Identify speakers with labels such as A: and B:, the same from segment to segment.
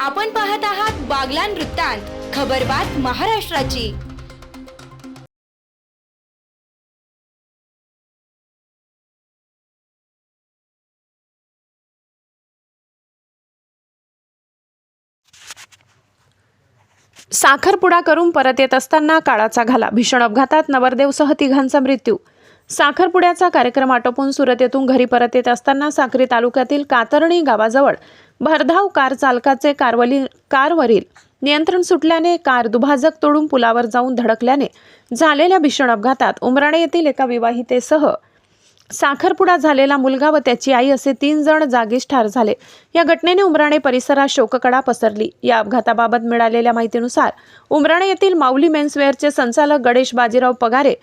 A: आपण पाहत आहात बागलान वृत्तांत खबरबात महाराष्ट्राची.
B: साखरपुडा करून परत येत असताना काळाचा घाला. भीषण अपघातात नवरदेवसह तिघांचा मृत्यू. साखरपुड्याचा कार्यक्रम आटोपून सुरत येथून घरी परत येत असताना साक्री तालुक्यातील कातरणी गावाजवळ भरधाव कार चालकाचे कारवली कारवरील नियंत्रण सुटल्याने कार दुभाजक तोडून पुलावर जाऊन धडकल्याने झालेल्या भीषण अपघातात उमराणे येथील एका विवाहितेसह साखरपुडा झालेला मुलगा व त्याची आई असे तीन जण जागीच ठार झाले. या घटनेने उमराणे परिसरात शोककडा पसरली. या अपघाताबाबत मिळालेल्या माहितीनुसार उमराणे येथील माऊली मेन्सवेअरचे संचालक गणेश बाजीराव पगारे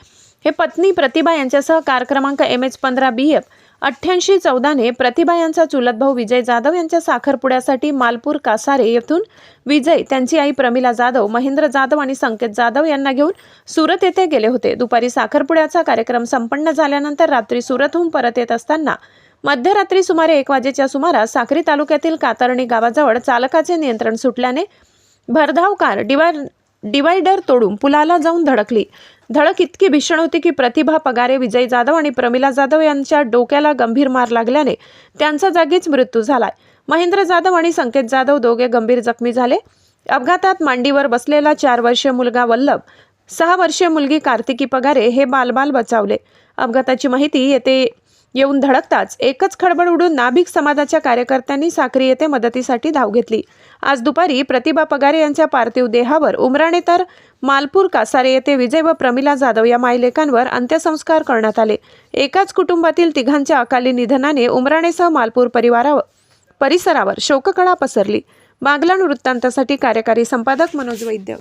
B: हे पत्नी प्रतिभा यांच्यासह कार क्रमांक एम एच पंधरा बी एफ अठ्ठ्याऐंशी चौदाने प्रतिभा यांचा चुलत भाऊ विजय जाधव यांच्या साखरपुड्यासाठी मालपूर कासारे येथून विजय त्यांची आई प्रमिला जाधव महेंद्र जाधव आणि संकेत जाधव यांना घेऊन सुरत येथे गेले होते. दुपारी साखरपुड्याचा कार्यक्रम संपन्न झाल्यानंतर रात्री सुरतहून परत येत असताना मध्यरात्री सुमारे एक वाजेच्या सुमारास साखरी तालुक्यातील कातरणी गावाजवळ चालकाचे नियंत्रण सुटल्याने भरधाव कार डिवार डिवायडर तोडून पुलाला जाऊन धडकली. धडक इतकी भीषण होती की प्रतिभा पगारे विजय जाधव आणि प्रमिला जाधव यांच्या डोक्याला गंभीर मार लागल्याने त्यांचा जागीच मृत्यू झालाय. महेंद्र जाधव आणि संकेत जाधव दोघे गंभीर जखमी झाले. अपघातात मांडीवर बसलेला चार वर्षीय मुलगा वल्लभ सहा वर्षीय मुलगी कार्तिकी पगारे हे बालबाल बचावले. अपघाताची माहिती येते येऊन धडकताच एकच खळबळ उडून नाभिक समाजाच्या कार्यकर्त्यांनी साक्री येथे मदतीसाठी धाव घेतली. आज दुपारी प्रतिभा पगारे यांच्या पार्थिव देहावर उमराणे तर मालपूर कासारे येथे विजय व प्रमिला जाधव या मायलेकांवर अंत्यसंस्कार करण्यात आले. एकाच कुटुंबातील तिघांच्या अकाली निधनाने उमराणेसह मालपूर परिवारावर परिसरावर शोककळा पसरली. बागलाण वृत्तांतासाठी कार्यकारी संपादक मनोज वैद्य